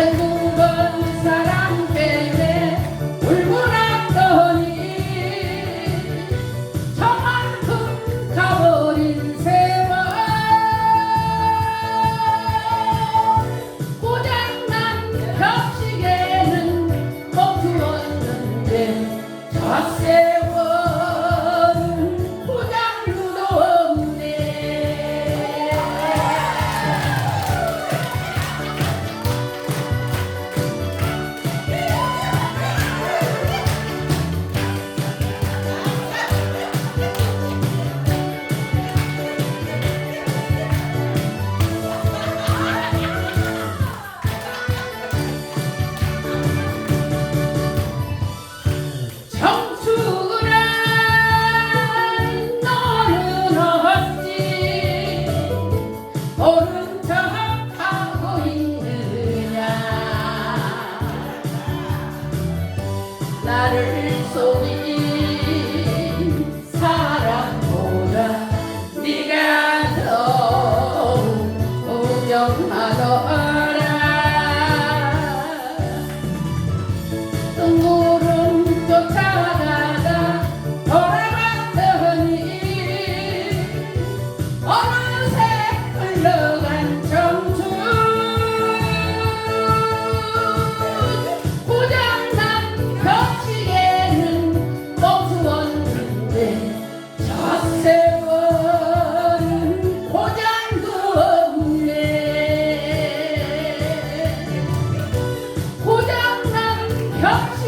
행복한 옳은 척하고 있느냐? 나를 속이 펴.